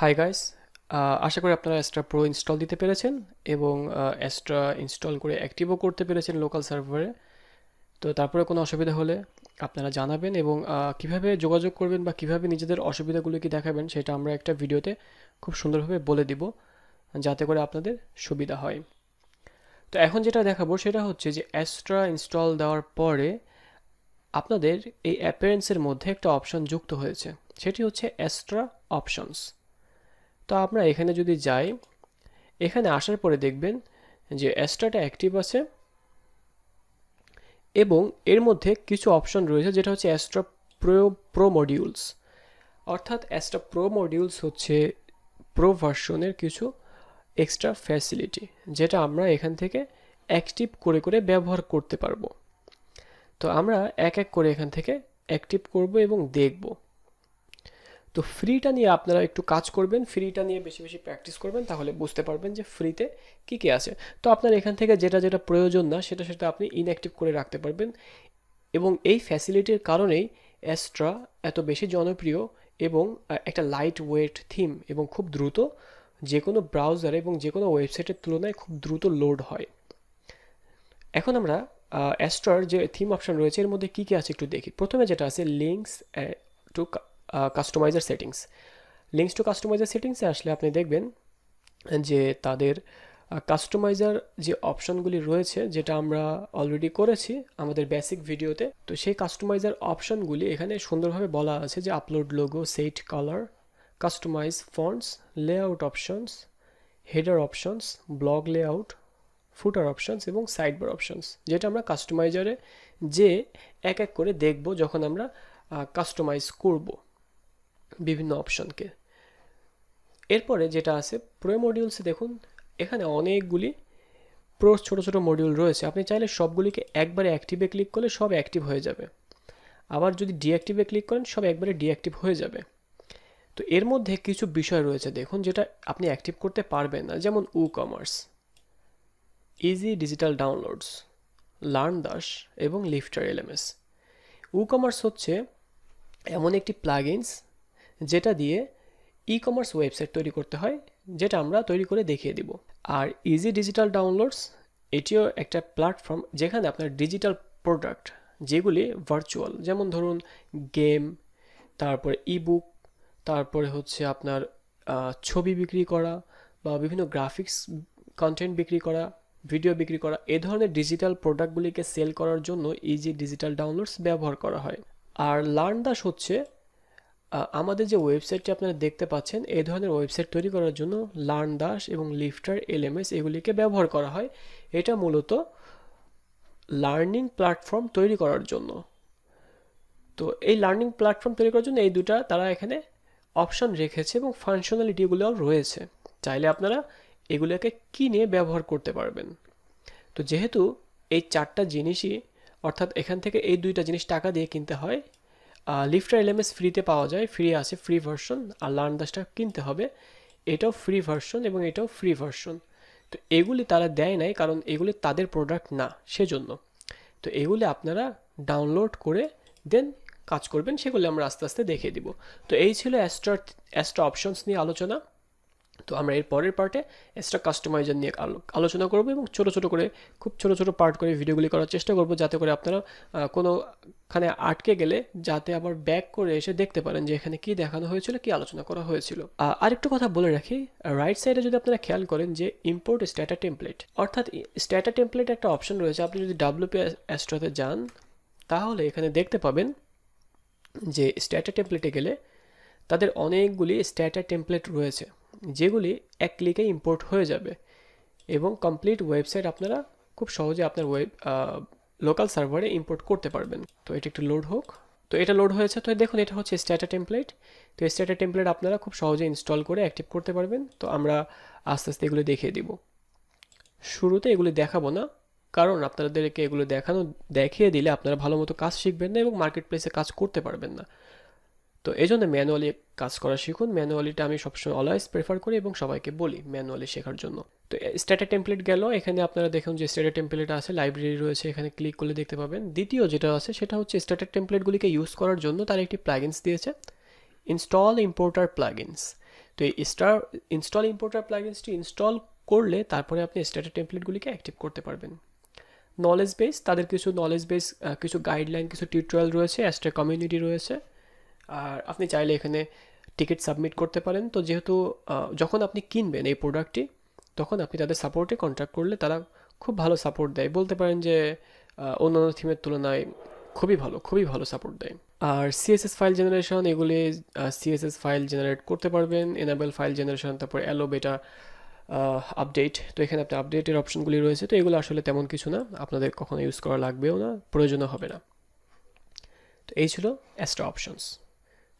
Hi guys আশা করি আপনারা Astra pro install দিতে পেরেছেন এবং অ্যাস্ট্রা ইনস্টল করে অ্যাক্টিভও করতে পেরেছেন লোকাল সার্ভারে তো তারপরে কোনো অসুবিধা হলে আপনারা জানাবেন এবং আহ, কীভাবে যোগাযোগ করবেন বা কীভাবে নিজেদের অসুবিধাগুলোকে দেখাবেন সেটা আমরা একটা ভিডিওতে খুব সুন্দরভাবে বলে দিব যাতে করে আপনাদের সুবিধা হয়। তো এখন যেটা দেখাবো সেটা হচ্ছে যে অ্যাস্ট্রা ইনস্টল দেওয়ার পরে আপনাদের এই অ্যাপিয়ারেন্সের মধ্যে একটা অপশন যুক্ত হয়েছে। সেটি হচ্ছে অ্যাস্ট্রা অপশনস তো আমরা এখানে যদি যাই, এখানে আসার পরে দেখবেন যে অ্যাস্ট্রাটা অ্যাক্টিভ আছে এবং এর মধ্যে কিছু অপশন রয়েছে যেটা হচ্ছে অ্যাস্ট্রা প্রো প্রো মডিউলস অর্থাৎ অ্যাস্ট্রা প্রো মডিউলস হচ্ছে প্রো ভার্সনের কিছু এক্সট্রা ফ্যাসিলিটি যেটা আমরা এখান থেকে অ্যাক্টিভ করে করে ব্যবহার করতে পারব। তো আমরা এক এক করে এখান থেকে অ্যাক্টিভ করব এবং দেখব। তো ফ্রিটা নিয়ে আপনারা একটু কাজ করবেন ফ্রিটা নিয়ে বেশি বেশি প্র্যাকটিস করবেন, তাহলে বুঝতে পারবেন যে ফ্রিতে কী কী আছে। তো আপনার এখান থেকে যেটা যেটা প্রয়োজন না, সেটা সেটা আপনি ইনঅ্যাক্টিভ করে রাখতে পারবেন। এবং এই ফ্যাসিলিটির কারণেই অ্যাস্ট্রা এত বেশি জনপ্রিয় এবং একটা লাইট ওয়েট থিম এবং খুব দ্রুত যে কোনো ব্রাউজার এবং যে কোনো ওয়েবসাইটের তুলনায় খুব দ্রুত লোড হয়। এখন আমরা অ্যাস্ট্রার যে থিম অপশন রয়েছে, এর মধ্যে কী কী আছে একটু দেখি। প্রথমে যেটা আছে links to customizer settings links to customizer সেটিংসে আসলে আপনি দেখবেন যে তাদের কাস্টমাইজার যে অপশনগুলি রয়েছে, যেটা আমরা অলরেডি করেছি আমাদের বেসিক ভিডিওতে তো সেই কাস্টমাইজার অপশনগুলি এখানে সুন্দরভাবে বলা আছে যে upload logo set colour customise fonts layout options header options blog layout footer options এবং সাইডবার অপশনস যেটা আমরা কাস্টমাইজারে যে এক এক করে দেখব যখন আমরা কাস্টমাইজ করব। বিভিন্ন অপশনকে। এরপরে যেটা আছে, প্রো মডিউলসে দেখুন, এখানে অনেকগুলি প্রো, ছোট ছোট মডিউল রয়েছে। আপনি চাইলে সবগুলিকে একবারে অ্যাক্টিভে ক্লিক করলে সব অ্যাক্টিভ হয়ে যাবে। আবার যদি ডিঅ্যাক্টিভে ক্লিক করেন, সব একবারে ডিঅ্যাক্টিভ হয়ে যাবে। তো এর মধ্যে কিছু বিষয় রয়েছে, দেখুন, যেটা আপনি অ্যাক্টিভ করতে পারবেন না। যেমন WooCommerce easy digital downloads LearnDash এবং লিফটার এলএমএস উ কমার্স হচ্ছে এমন একটি প্লাগইনস যেটা দিয়ে ই কমার্স ওয়েবসাইট তৈরি করতে হয়, যেটা আমরা তৈরি করে দেখিয়ে দিব। আর ইজি ডিজিটাল ডাউনলোডস এটিও একটা প্ল্যাটফর্ম যেখানে আপনার ডিজিটাল প্রোডাক্ট যেগুলি ভার্চুয়াল যেমন ধরুন গেম তারপরে ইবুক তারপরে হচ্ছে আপনার ছবি বিক্রি করা বা বিভিন্ন গ্রাফিক্স কন্টেন্ট বিক্রি করা ভিডিও বিক্রি করা, এ ধরনের ডিজিটাল প্রোডাক্টগুলিকে সেল করার জন্য ইজি ডিজিটাল ডাউনলোডস ব্যবহার করা হয়। আর লার্ন দাস হচ্ছে আমাদের যে ওয়েবসাইটটি আপনারা দেখতে পাচ্ছেন, এই ধরনের ওয়েবসাইট তৈরি করার জন্য লার্ন দাস এবং লিফটার এলএমএস এগুলিকে ব্যবহার করা হয়। এটা মূলত লার্নিং প্ল্যাটফর্ম তৈরি করার জন্য। তো এই লার্নিং প্ল্যাটফর্ম তৈরি করার জন্য এই দুটা তারা এখানে অপশন রেখেছে এবং ফাংশনালিটিগুলোও রয়েছে। চাইলে আপনারা এগুলোকে কিনে ব্যবহার করতে পারবেন। তো যেহেতু এই চারটা জিনিসই, অর্থাৎ এখান থেকে এই দুইটা জিনিস টাকা দিয়ে কিনতে হয় লিফটার এলএমএস ফ্রিতে পাওয়া যায় ফ্রি আছে ফ্রি ভার্সন আর লার্ন দাসটা কিনতে হবে। এটাও ফ্রি ভার্সন এবং এটাও ফ্রি ভার্সন তো এগুলি তারা দেয় নাই, কারণ এগুলি তাদের প্রোডাক্ট না, সেজন্য। তো এগুলি আপনারা ডাউনলোড করে দেন, কাজ করবেন, সেগুলি আমরা আস্তে আস্তে দেখে দিব। তো এই ছিল অ্যাস্ট্রা অ্যাস্ট্রা অপশনস নিয়ে আলোচনা। তো আমরা এর পরের পার্টে এক্সট্রা কাস্টমাইজার নিয়ে আলো- আলোচনা করব এবং ছোট ছোট করে, খুব ছোট ছোট পার্ট করে ভিডিওগুলি করার চেষ্টা করব যাতে করে আপনারা কোনোখানে আটকে গেলে যাতে আবার ব্যাক করে এসে দেখতে পারেন যে এখানে কি দেখানো হয়েছিল, কি আলোচনা করা হয়েছিল। আরেকটু কথা বলে রাখি রাইট সাইডে যদি আপনারা খেয়াল করেন যে ইম্পোর্ট স্ট্যাটা টেমপ্লেট অর্থাৎ স্ট্যাটা টেমপ্লেট একটা অপশন রয়েছে, আপনি যদি ডাব্লিউপি অ্যাস্ট্রাতে যান, তাহলে এখানে দেখতে পাবেন যে স্ট্যাটা টেমপ্লেটে গেলে তাদের অনেকগুলি স্ট্যাটা টেমপ্লেট রয়েছে। যেগুলি এক ক্লিকে ইম্পোর্ট হয়ে যাবে। এবং কমপ্লিট ওয়েবসাইট আপনারা খুব সহজে আপনার ওয়েব লোকাল সার্ভারে ইম্পোর্ট করতে পারবেন। তো এটা একটু লোড হোক। তো এটা লোড হয়েছে, তো দেখুন এটা হচ্ছে স্ট্যাটা টেমপ্লেট তো স্ট্যাটা টেমপ্লেট আপনারা খুব সহজে ইনস্টল করে অ্যাক্টিভ করতে পারবেন। তো আমরা আস্তে আস্তে এগুলো দেখিয়ে দিব। শুরুতে এগুলি দেখাবো না, কারণ আপনাদেরকে এগুলো দেখানো, দেখিয়ে দিলে আপনারা ভালো মতো কাজ শিখবেন না এবং মার্কেট প্লেসে কাজ করতে পারবেন না। তো এই জন্য ম্যানুয়ালি কাজ করা শিখুন। ম্যানুয়ালিটা আমি সবসময় অলওয়েজ প্রেফার করি এবং সবাইকে বলি ম্যানুয়ালি শেখার জন্য। তো স্ট্যাটা টেমপ্লেট গেল। এখানে আপনারা দেখুন যে স্ট্যাটা টেমপ্লেট আছে লাইব্রেরি রয়েছে, এখানে ক্লিক করলে দেখতে পাবেন। দ্বিতীয় যেটা আছে, সেটা হচ্ছে স্ট্যাটা টেমপ্লেটগুলিকে ইউজ করার জন্য তারা একটি প্লাগিনস দিয়েছে ইনস্টল ইম্পোর্টার প্লাগিনস তো এই স্টার ইনস্টল ইম্পোর্টার প্লাগিনসটি ইনস্টল করলে তারপরে আপনি স্ট্যাটার টেমপ্লেটগুলিকে অ্যাক্টিভ করতে পারবেন। নলেজ বেস তাদের কিছু নলেজ বেস কিছু গাইডলাইন কিছু টিউটোরিয়াল রয়েছে অ্যাস্ট্রা কমিউনিটি রয়েছে। আর আপনি চাইলে এখানে টিকিট সাবমিট করতে পারেন। তো যেহেতু যখন আপনি কিনবেন এই প্রোডাক্টটি তখন আপনি তাদের সাপোর্টে কন্ট্যাক্ট করলে তারা খুব ভালো সাপোর্ট দেয়। বলতে পারেন যে অন্যান্য থিমের তুলনায় খুবই ভালো খুবই ভালো সাপোর্ট দেয়। আর সিএসএস ফাইল জেনারেশন এগুলি সিএসএস ফাইল জেনারেট করতে পারবেন। এনাবেল ফাইল জেনারেশন তারপর অ্যালো বেটা আপডেট তো এখানে আপনার আপডেটের অপশনগুলি রয়েছে। তো এগুলো আসলে তেমন কিছু না, আপনাদের কখনো ইউজ করা লাগবেও না, প্রয়োজনও হবে না। তো এই ছিল এক্সট্রা অপশনস